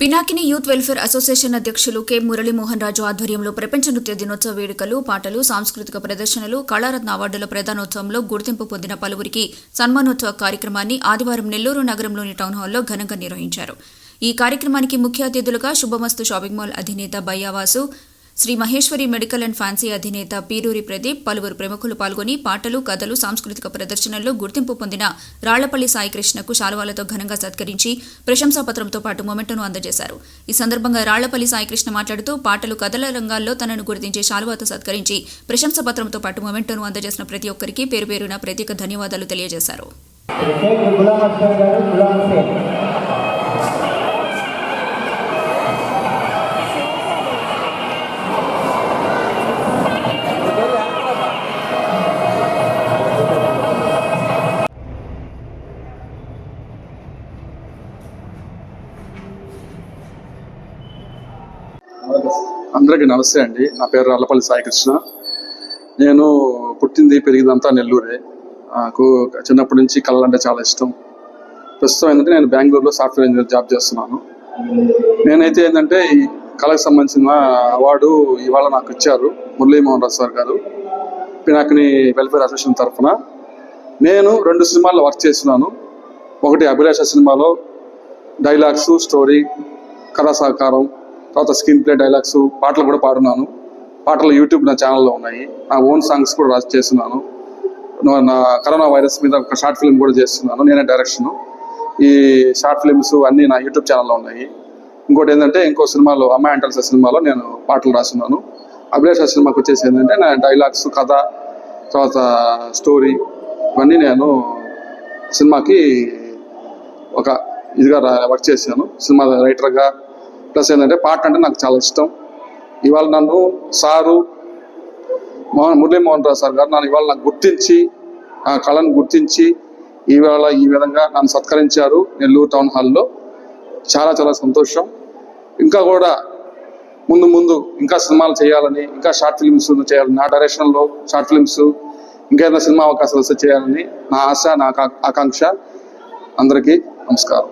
Pinakini youth welfare association అధ్యక్షులు K Muralimohan Raju ఆధ్వర్యంలో ప్రపంచ నృత్య దినోత్సవ వేడుకలు పాటలు సాంస్కృతిక ప్రదర్శనలు కళారత్న అవార్డుల ప్రధానోత్సవంలో గుర్తింపు పొందిన పలువురికి సన్మానోత్సవ కార్యక్రమాన్ని ఆదివారం నెల్లూరు నగరంలోని టౌన్ హాల్లో ఘనంగా నిర్వహించారు. ఈ కార్యక్రమానికి ముఖ్య అతిథులుగా శుభమస్తు షాపింగ్ మాల్ అధినేత Bayyavasu Sri Maheshwari medical and fancy అధినేత పీరూరి ప్రదీప్ పలువురు ప్రముఖులు పాల్గొని పాటలు కథలు సాంస్కృతిక ప్రదర్శనల్లో గుర్తింపు పొందిన రాళ్ళపల్లి సాయికృష్ణకు శాలువాలతో ఘనంగా సత్కరించి ప్రశంసాపత్రంతో పాటు మొమెంటోను అందజేశారు. ఈ సందర్భంగా రాళ్ళపల్లి సాయికృష్ణ మాట్లాడుతూ పాటలు కథల రంగాల్లో తనను గుర్తించే శాలువాతో సత్కరించి ప్రశంసాపత్రంతో పాటు మొమెంటోను అందజేసిన ప్రతి ఒక్కరికి పేరు పేరున ప్రత్యేక ధన్యవాదాలు తెలియజేశారు. అందరికీ నమస్తే అండి. నా పేరు రాళ్ళపల్లి సాయికృష్ణ. నేను పుట్టింది పెరిగిందంతా నెల్లూరే. నాకు చిన్నప్పటి నుంచి కళలు అంటే చాలా ఇష్టం. ప్రస్తుతం ఏంటంటే నేను బెంగళూరులో సాఫ్ట్వేర్ ఇంజనీర్ జాబ్ చేస్తున్నాను. నేనైతే ఏంటంటే ఈ కళకు సంబంధించిన అవార్డు ఇవాళ నాకు ఇచ్చారు మురళీమోహన్ రావు సార్ గారు. పినాకిని వెల్ఫేర్ అసోసియేషన్ తరఫున. నేను రెండు సినిమాల్లో వర్క్ చేస్తున్నాను. ఒకటి అభిలాష సినిమాలో డైలాగ్స్ స్టోరీ కథా సహకారం తర్వాత స్క్రీన్ ప్లే డైలాగ్స్ పాటలు కూడా పాడున్నాను. పాటలు యూట్యూబ్ నా ఛానల్లో ఉన్నాయి. నా ఓన్ సాంగ్స్ కూడా రాసి చేస్తున్నాను. నా- కరోనా వైరస్ మీద ఒక షార్ట్ ఫిల్మ్ కూడా చేస్తున్నాను. నేనే డైరెక్షన్. ఈ షార్ట్ ఫిల్మ్స్ అన్నీ నా యూట్యూబ్ ఛానల్లో ఉన్నాయి. ఇంకోటి ఏంటంటే ఇంకో సినిమాలో అమ్మాయి అంటల్స సినిమాలో నేను పాటలు రాస్తున్నాను. అభిలాష సినిమాకి వచ్చేసి ఏంటంటే నా డైలాగ్స్ కథ తర్వాత స్టోరీ ఇవన్నీ నేను సినిమాకి ఒక ఇదిగా వర్క్ చేశాను. సినిమా రైటర్గా ప్లస్ ఏంటంటే పాట అంటే నాకు చాలా ఇష్టం. ఇవాళ నన్ను సారు మోహన్ మురళీమోహన్ రావు సార్ గారు నన్ను ఇవాళ నాకు గుర్తించి ఆ కళను గుర్తించి ఇవాళ ఈ విధంగా నన్ను సత్కరించారు నెల్లూరు టౌన్ హాల్లో. చాలా చాలా సంతోషం. ఇంకా కూడా ముందు ముందు ఇంకా సినిమాలు చేయాలని ఇంకా షార్ట్ ఫిల్మ్స్ చేయాలని నా డైరెక్షన్లో షార్ట్ ఫిల్మ్స్ ఇంకేదైనా సినిమా అవకాశాలు వస్తే చేయాలని నా ఆశ నా ఆకాంక్ష. అందరికీ నమస్కారం.